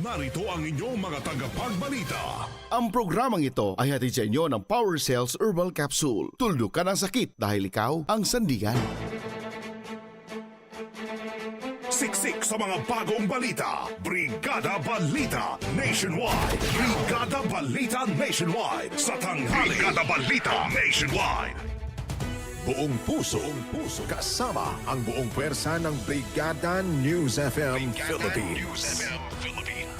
narito ang inyong mga tagapagbalita. Ang programang ito ay hatid sa inyo ng Power Cells Herbal Capsule. Tuldok ka ng sakit dahil ikaw ang sandigan. Siksik sa mga bagong balita. Brigada Balita Nationwide. Brigada Balita Nationwide sa tanghali. Brigada Balita Nationwide. Buong puso, buong puso, kasama ang buong pwersa ng Brigada News FM Philippines.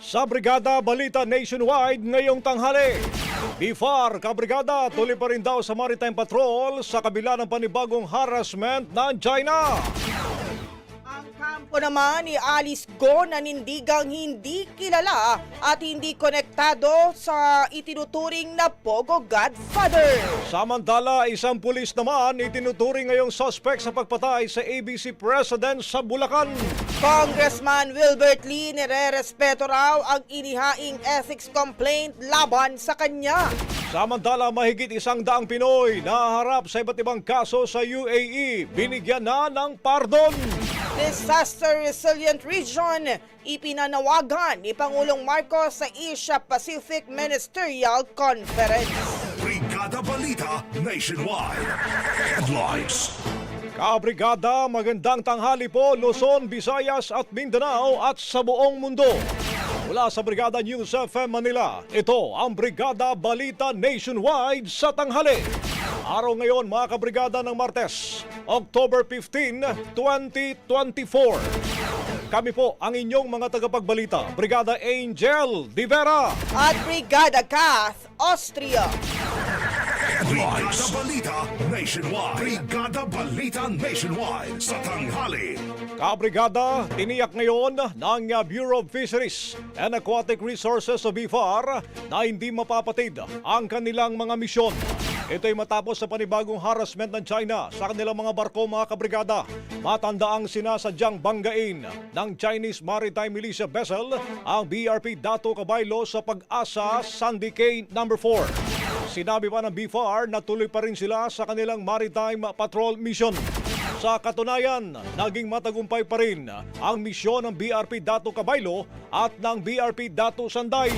Sa Brigada Balita Nationwide ngayong tanghali. Bifar, kabrigada, tuloy pa rin daw sa Maritime Patrol sa kabila ng panibagong harassment ng China. Ang kampo naman ni Alice Go nanindigang hindi kilala at hindi konektado sa itinuturing na Pogo Godfather. Samantala, isang pulis naman itinuturing ngayong suspect sa pagpatay sa ABC President sa Bulacan. Congressman Wilbert Lee nire-respeto raw ang inihaing ethics complaint laban sa kanya. Samantala, mahigit isang daang Pinoy na harap sa iba't ibang kaso sa UAE, binigyan na ng pardon. Disaster Resilient Region, ipinanawagan ni Pangulong Marcos sa Asia-Pacific Ministerial Conference. Brigada Balita Nationwide. Headlines. Kabrigada, magandang tanghali po Luzon, Visayas at Mindanao at sa buong mundo. Mula sa Brigada News FM Manila, ito ang Brigada Balita Nationwide sa tanghali. Araw ngayon mga kabrigada ng Martes, October 15, 2024. Kami po ang inyong mga tagapagbalita, Brigada Angel Divera. At Brigada Kath, Austria. Brigada Balita Nationwide. Brigada Balita Nationwide sa tanghali. Kabrigada, tiniyak ngayon ng Bureau of Fisheries and Aquatic Resources of BIFAR na hindi mapapatid ang kanilang mga misyon. Ito'y matapos sa panibagong harassment ng China sa kanilang mga barko mga kabrigada. Matanda ang sinasadyang banggain ng Chinese Maritime Militia Vessel ang BRP Dato Cabaylo sa pag-asa Sandy Cay No. 4. Sinabi pa ng BFAR na tuloy pa rin sila sa kanilang maritime patrol mission. Sa katunayan, naging matagumpay pa rin ang misyon ng BRP Dato Cabaylo at ng BRP Dato Sanday.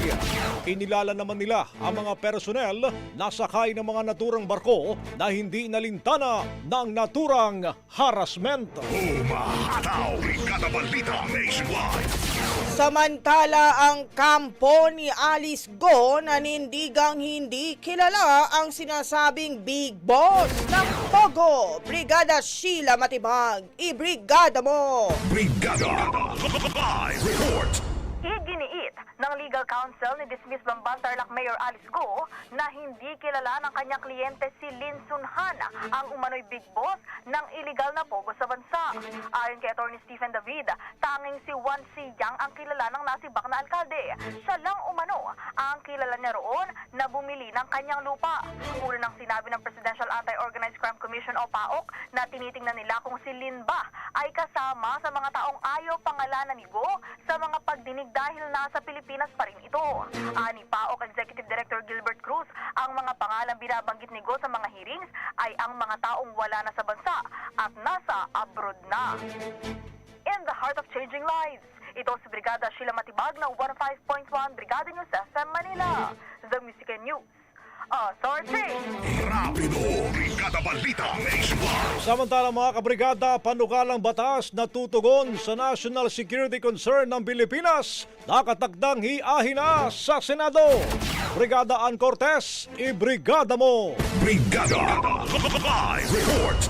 Inilala naman nila ang mga personnel na sakay ng mga naturang barko na hindi nalintana ng naturang harassment. Umahataw! Brigada Balita Nationwide! Samantala ang kampo ni Alice Go nanindigang hindi kilala ang sinasabing Big Boss ng Pogo. Brigada Sheila Matibag, ibrigada mo! Brigada! Live report! Ng legal counsel ni dismiss Bamban Tarlac Mayor Alice Go na hindi kilala ng kanyang kliyente si Lin Sunhan ang umano'y big boss ng illegal na pogo sa bansa. Ayon kay Attorney Stephen David, tanging si Juan Siyang ang kilala ng nasibak na alkalde. Siya lang umano ang kilala niya roon na bumili ng kanyang lupa. Una nang sinabi ng Presidential Anti-Organized Crime Commission o PAOK na tinitingnan nila kung si Lin ba ay kasama sa mga taong ayaw pangalanan ni Go sa mga pagdinig dahil nasa Pilipinas pa rin ito. Ani PAOK Executive Director Gilbert Cruz, ang mga pangalang binabanggit ni Go sa mga hearings ay ang mga taong wala na sa bansa at nasa abroad na. In the heart of changing lives, ito si Brigada Sheila Matibag ng 15.1 Brigada News FM Manila. The Music and News. Authority. Rapido! Brigada Balita Nationwide! Samantala mga kabrigada, panukalang batas na tutugon sa national security concern ng Pilipinas, nakatakdang hiahin na sa Senado. Brigada Ann Cortez, ibrigada mo! Brigada! Live report!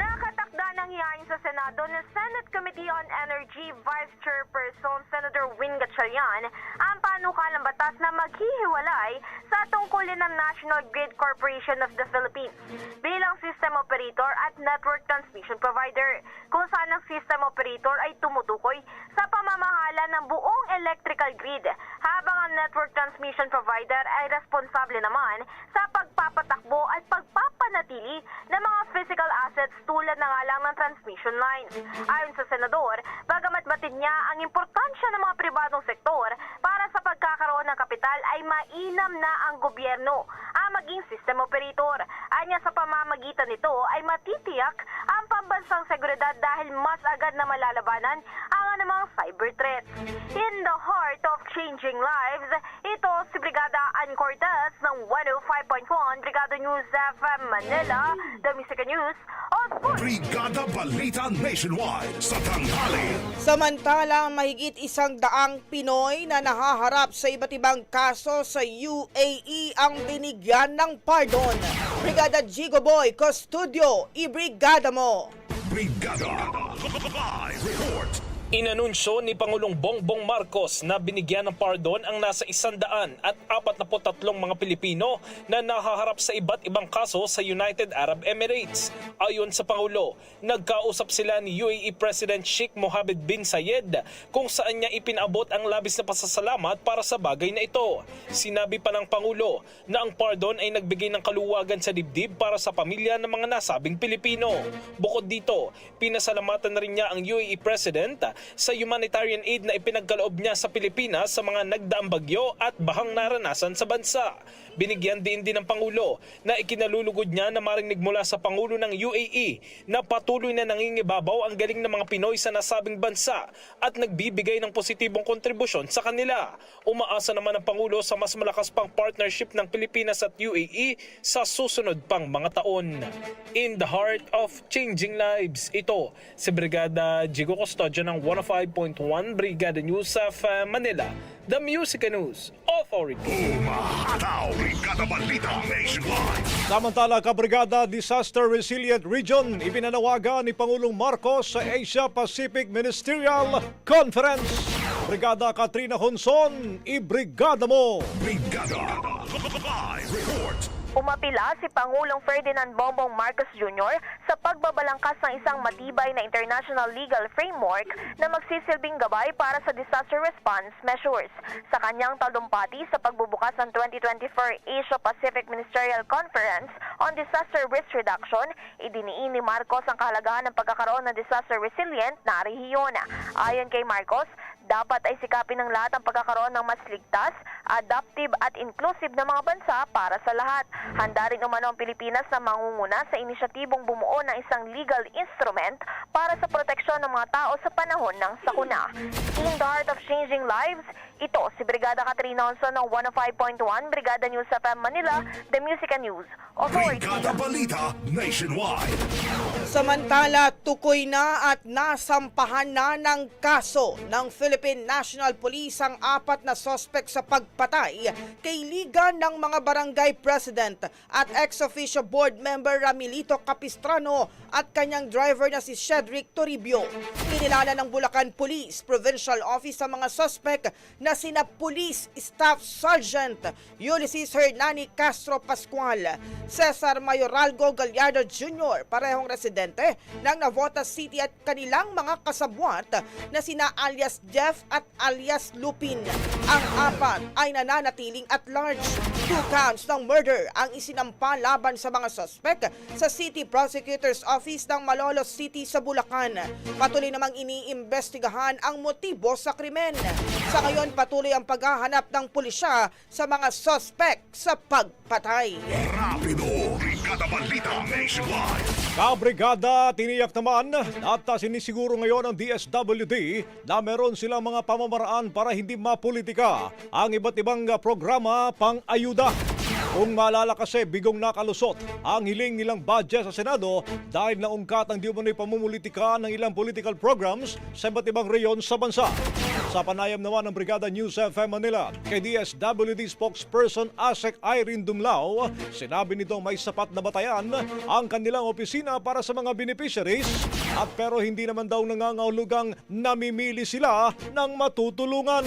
Nakatakda ng hiyain sa Senado ni Senate Committee on Energy Vice Chairperson Senator Win Gatchalian ang panukalang batas na maghihiwalay sa tungkulin ng National Grid Corporation of the Philippines bilang system operator at network transmission provider kung saan ang system operator ay tumutukoy sa pamamahala ng buong electrical grid habang ang network transmission provider ay responsable naman sa pagpapatakbo at pagpapanatili ng mga physical assets tulad na nga lang ng transmission lines. Ayon sa senador, bagamat batid niya ang importansya ng mga pribadong sektor para sa pagkakaroon ng kapital ay mainam na ang gobyerno maging system operator. Anya sa pamamagitan nito ay matitiyak ang pambansang seguridad dahil mas agad na malalabanan ang anumang cyber threats. In the heart of changing lives, ito si Brigada Ann Cortez ng 105.1 Brigada News FM Manila, The Music News. Brigada Balita Nationwide sa tanghali. Samantalang mahigit isang daang Pinoy na nahaharap sa iba't ibang kaso sa UAE ang binigyan ng pardon. Brigada Jigo Boy, Custodio, ibrigada mo! Brigada! Live report! Inanunsyo ni Pangulong Bongbong Marcos na binigyan ng pardon ang nasa isandaan at 43 mga Pilipino na nahaharap sa iba't ibang kaso sa United Arab Emirates. Ayon sa Pangulo, nagkausap sila ni UAE President Sheikh Mohammed bin Zayed kung saan niya ipinabot ang labis na pasasalamat para sa bagay na ito. Sinabi pa ng Pangulo na ang pardon ay nagbigay ng kaluwagan sa dibdib para sa pamilya ng mga nasabing Pilipino. Bukod dito, pinasalamatan na rin niya ang UAE President sa humanitarian aid na ipinagkaloob niya sa Pilipinas sa mga nagdaang bagyo at bahang naranasan sa bansa. Binigyan din din ng Pangulo na ikinalulugod niya na marinig mula sa Pangulo ng UAE na patuloy na nangingibabaw ang galing ng mga Pinoy sa nasabing bansa at nagbibigay ng positibong kontribusyon sa kanila. Umaasa naman ang Pangulo sa mas malakas pang partnership ng Pilipinas at UAE sa susunod pang mga taon. In the heart of changing lives, ito si Brigada Jigo Custodio ng 105.1 Brigada News of Manila, the Music News Authority. Umahataw! Brigada Balita Nationwide! Samantala, Kabrigada Disaster Resilient Region, ipinanawagan ni Pangulong Marcos sa Asia Pacific Ministerial Conference. Brigada Katrina Honson, ibrigada mo! Brigada! Live report! Umapila si Pangulong Ferdinand Bongbong Marcos Jr. sa pagbabalangkas ng isang matibay na international legal framework na magsisilbing gabay para sa disaster response measures. Sa kanyang talumpati sa pagbubukas ng 2024 Asia-Pacific Ministerial Conference on Disaster Risk Reduction, idiniin ni Marcos ang kahalagahan ng pagkakaroon ng disaster resilient na rehiyon. Ayon kay Marcos, dapat ay sikapin ng lahat ang pagkakaroon ng mas ligtas, adaptive at inclusive na mga bansa para sa lahat. Handa rin umano ang Pilipinas na mangunguna sa inisyatibong bumuo ng isang legal instrument para sa proteksyon ng mga tao sa panahon ng sakuna. In the heart of changing lives, ito si Brigada Katrina Onson ng 105.1 Brigada News FM Manila, The Music and News Authority. Brigada Balita Nationwide. Samantala, tukoy na at nasampahan na ng kaso ng Philippine National Police ang apat na sospek sa pagpatay kay Liga ng mga Barangay President at ex-officio board member Ramilito Capistrano at kanyang driver na si Cedric Toribio. Kinilala ng Bulacan Police Provincial Office sa mga sospek na sina Police Staff Sergeant Ulysses Hernani Castro Pascual, Cesar Mayoralgo Gallardo Jr., parehong residente ng Navotas City at kanilang mga kasabwat na sina alias Jeff at alias Lupin. Ang apat ay nananatiling at large. Two counts ng murder ang isinampa laban sa mga sospek sa City Prosecutor's Office ng Malolos City sa Bulacan. Patuloy namang iniimbestigahan ang motibo sa krimen. Sa ngayon patuloy ang paghahanap ng pulisya sa mga sospek sa pagpatay. Rapido. Brigada Balita Nationwide. Kabrigada, tiniyak naman at sinisiguro ngayon ng DSWD na meron silang mga pamamaraan para hindi mapolitika ang iba't ibang programa pang ayuda. Kung maalala kasi, bigong nakalusot ang hiling nilang budget sa Senado dahil naungkat ang di umano'y pamumulitika ng ilang political programs sa iba't ibang reyon sa bansa. Sa panayam naman ng Brigada News FM Manila, kay DSWD spokesperson Asek Irene Dumlao, sinabi nito may sapat na batayan ang kanilang opisina para sa mga beneficiaries at pero hindi naman daw nangangahulugang namimili sila ng matutulungan.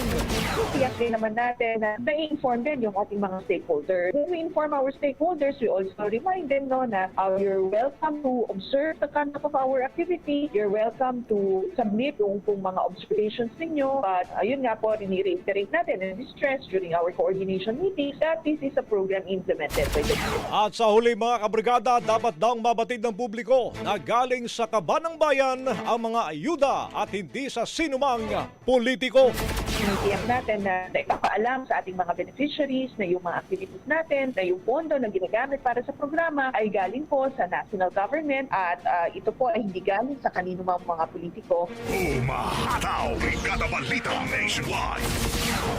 Tiyak din naman natin na na-inform din yung ating mga stakeholders. When we inform our stakeholders, we also remind them no, na uh, you're welcome to observe the conduct of our activity. You're welcome to submit yung kung mga observations ninyo. But ayun nga po, rini-reiterate natin and stress during our coordination meetings that this is a program implemented by the. At sa huli mga kabrigada, dapat daw mabatid ng publiko na galing sa kaban ng bayan ang mga ayuda at hindi sa sinumang politiko. Tinitiyak natin na ipapaalam sa ating mga beneficiaries na yung mga activities natin, na yung pondo na ginagamit para sa programa ay galing po sa national government at ah, ito po ay hindi galing sa kanino mang mga politiko. Umahataw. Balita Nationwide.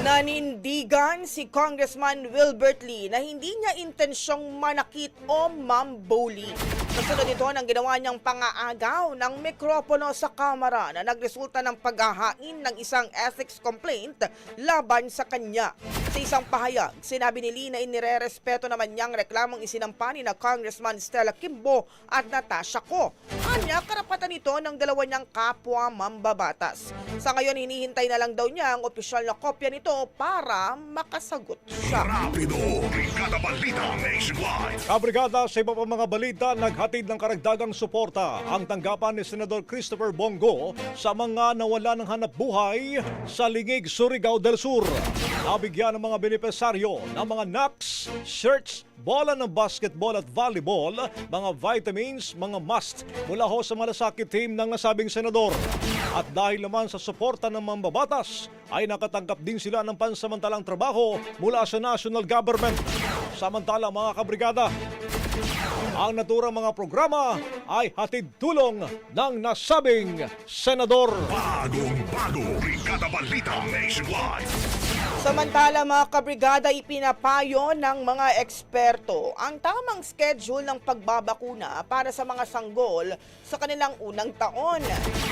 Nanindigan si Congressman Wilbert Lee na hindi niya intensyong manakit o mambuli. Kasunod ito ng ginawa niyang pangaagaw ng mikropono sa Kamara na nagresulta ng paghahain ng isang ethics complaint laban sa kanya. Sa isang pahayag, sinabi ni Lee na inirerespeto naman niyang reklamong isinampa ni na Congressman Stella Kimbo at Natasha Ko. Anya, karapatan ito ng dalawa niyang kapwa mambabatas. Sa ngayon, hinihintay na lang daw niya ang opisyal na kopya nito para makasagot siya. Rapido. Brigada Balita Nationwide. Kabrigada sa iba pa mga balita, naghatid ng karagdagang suporta ang tanggapan ni Senador Christopher Bongo sa mga nawala ng hanap buhay sa Lingig, Surigao del Sur. Nabigyan ng mga benepisaryo ng mga NACS, shirts, bola ng basketball at volleyball, mga vitamins, mga must mula ho sa malasakit team ng nasabing senador. At dahil naman sa suporta ng mambabatas, ay nakatanggap din sila ng pansamantalang trabaho mula sa national government. Samantala mga kabrigada, ang naturang mga programa ay hatid tulong ng nasabing senador. Bagong bago. Brigada Balita Nationwide. Samantala mga kabrigada ipinapayo ng mga eksperto ang tamang schedule ng pagbabakuna para sa mga sanggol sa kanilang unang taon.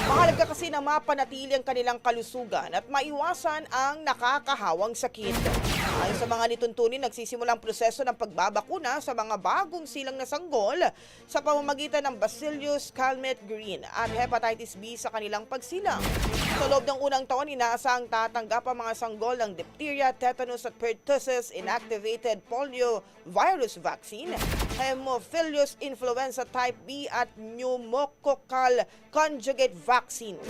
Mahalaga kasi na mapanatili ang kanilang kalusugan at maiwasan ang nakakahawang sakit. Ayon sa mga lituntunin, nagsisimula ang proseso ng pagbabakuna sa mga bagong silang na sanggol sa pamamagitan ng Bacillus calmette green at hepatitis B sa kanilang pagsilang. Sa loob ng unang taon, inaasahang tatanggap ang mga sanggol ng diphtheria, tetanus at pertussis inactivated polio virus vaccine, Haemophilus influenza type B at pneumococcal conjugate vaccine.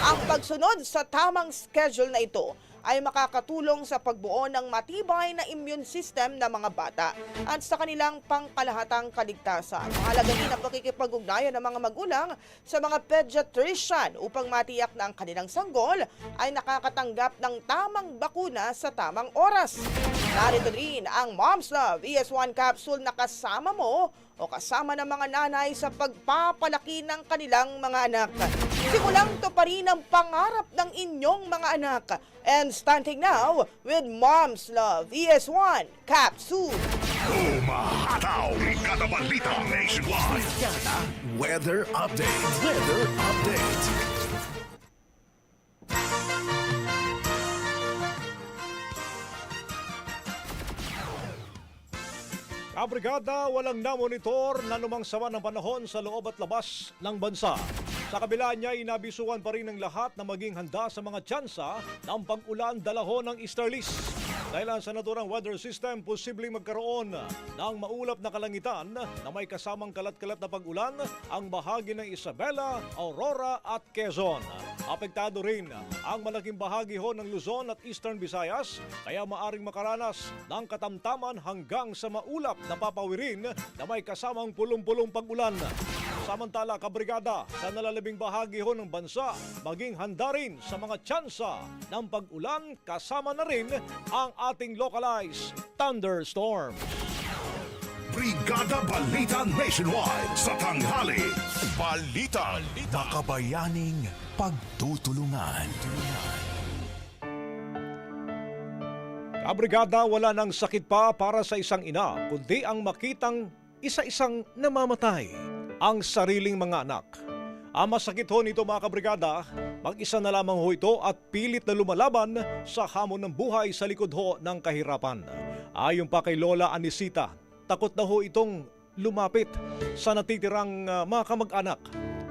Ang pagsunod sa tamang schedule na ito ay makakatulong sa pagbuo ng matibay na immune system ng mga bata at sa kanilang pangkalahatang kaligtasan. Mahalaga din ang pakikipag-ugnayan ng mga magulang sa mga pediatrician upang matiyak na ang kanilang sanggol ay nakakatanggap ng tamang bakuna sa tamang oras. Narito rin ang Mom's Love ES1 capsule na kasama mo o kasama ng mga nanay sa pagpapalaki ng kanilang mga anak. Simulang to pa rin ang pangarap ng inyong mga anak. And starting now with Mom's Love ES1 Capsule. Umahataw! Brigada Balita Nationwide! Weather update. Weather update. Kabrigada, walang namonitor na lumangsawa ng panahon sa loob at labas ng bansa. Sa kabila niya, inabisuan pa rin ng lahat na maging handa sa mga tsansa ng pag-ulan dalaho ng easterlies. Dahil ang sa naturang weather system, posibleng magkaroon ng maulap na kalangitan na may kasamang kalat-kalat na pag-ulan ang bahagi ng Isabela, Aurora at Quezon. Apektado rin ang malaking bahagi ho ng Luzon at Eastern Visayas kaya maaring makaranas ng katamtaman hanggang sa maulap na papawirin na may kasamang pulong-pulong pag-ulan. Samantala, kabrigada, sa nalalabing bahagi ho ng bansa, maging handa rin sa mga tsansa ng pag-ulan kasama na rin ang ating localized thunderstorms. Brigada Balita Nationwide sa tanghali. Balita. Makabayaning pagtutulungan. Kabrigada, wala ng sakit pa para sa isang ina, kundi ang makitang isa-isang namamatay ang sariling mga anak. Ang masakit ho nito mga kabrigada, mag-isa na lamang ho ito at pilit na lumalaban sa hamon ng buhay sa likod ho ng kahirapan. Ayon pa kay Lola Anisita, takot na ho itong lumapit sa natitirang ah, mga kamag-anak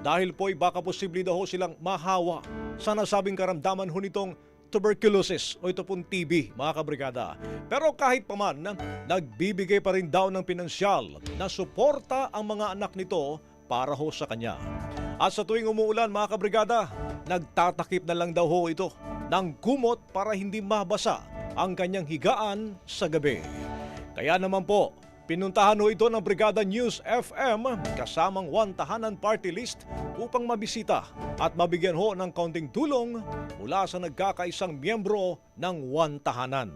dahil po'y baka posible daw ho silang mahawa sa nasabing karamdaman ho nitong tuberculosis o ito pong TB, mga kabrigada. Pero kahit paman, nagbibigay pa rin daw ng pinansyal na suporta ang mga anak nito para ho sa kanya. At sa tuwing umuulan, mga kabrigada, nagtatakip na lang daw ho ito ng kumot para hindi mabasa ang kanyang higaan sa gabi. Kaya naman po, Pinuntahan ho ito ng Brigada News FM kasamang one tahanan party list upang mabisita at mabigyan ho ng kaunting tulong mula sa nagkakaisang miyembro ng one tahanan.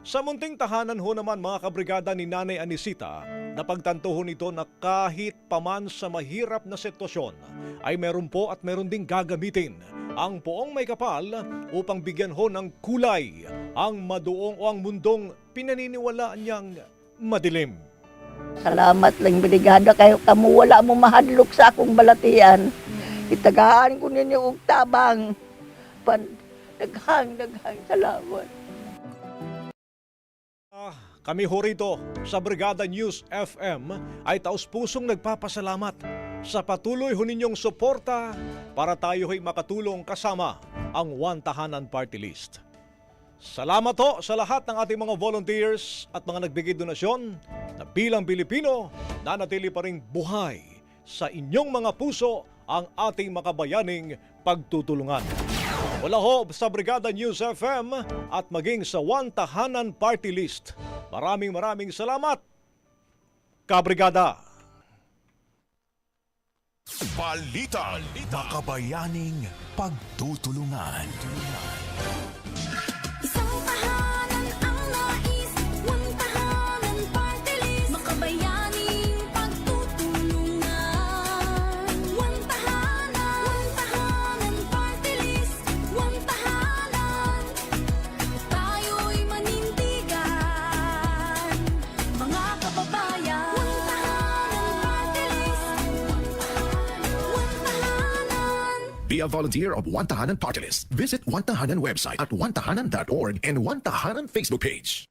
Sa munting tahanan ho naman mga kabrigada ni Nanay Anisita, napagtanto ho nito na kahit paman sa mahirap na sitwasyon ay meron po at meron ding gagamitin ang poong may kapal upang bigyan ho ng kulay ang maduong o ang mundong pinaniniwalaan niyang madilim. Salamat lang brigada kayo kamo wala mo mahadlok sa akong balatian. Itagaan ko ninyo og tabang. Pan daghang daghang salamat. Ah, Kami ho rito sa Brigada News FM ay taus-pusong nagpapasalamat sa patuloy ho ninyong suporta para tayo ay makatulong kasama ang One Tahanan Party List. Salamat ho sa lahat ng ating mga volunteers at mga nagbigay donasyon na bilang Pilipino nanatili pa rin buhay sa inyong mga puso ang ating makabayaning pagtutulungan. Wala ho sa Brigada News FM at maging sa One Tahanan Party List. Maraming maraming salamat, Kabrigada! Balita. Makabayaning pagtutulungan. Tahanan. a volunteer of One Tahanan Party List. Visit One Tahanan website at onetahanan.org and One Tahanan Facebook page.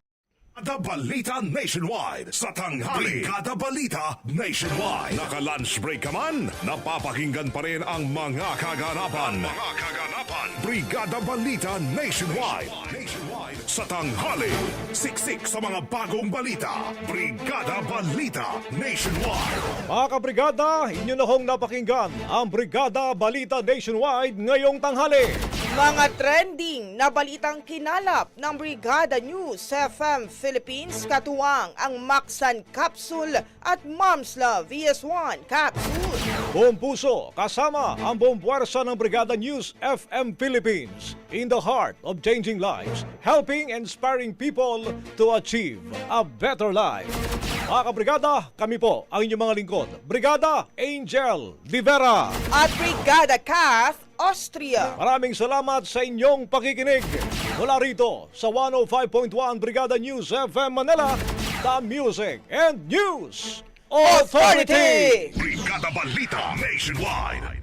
Brigada Balita Nationwide sa tanghali. Brigada Balita Nationwide. Naka-lunch break ka man, napapakinggan pa rin ang mga kaganapan. Mga kaganapan. Brigada Balita Nationwide. Nationwide sa tanghali. Siksik sa mga bagong balita. Brigada Balita Nationwide. Mga kabrigada, inyo na hong napakinggan ang Brigada Balita Nationwide ngayong tanghali. Mga trending na balitang kinalap ng Brigada News FM Philippines katuwang ang Maxan Capsule at Mom's Love VS1 Capsule. Buong puso, kasama ang buong puwersa ng Brigada News FM Philippines in the heart of changing lives, helping and inspiring people to achieve a better life. Mga kabrigada, kami po ang inyong mga lingkod. Brigada Angel Rivera. At Brigada Kath Austria. Maraming salamat sa inyong pakikinig. Mula rito sa 105.1 Brigada News FM Manila, The Music and News Authority. Brigada Balita Nationwide.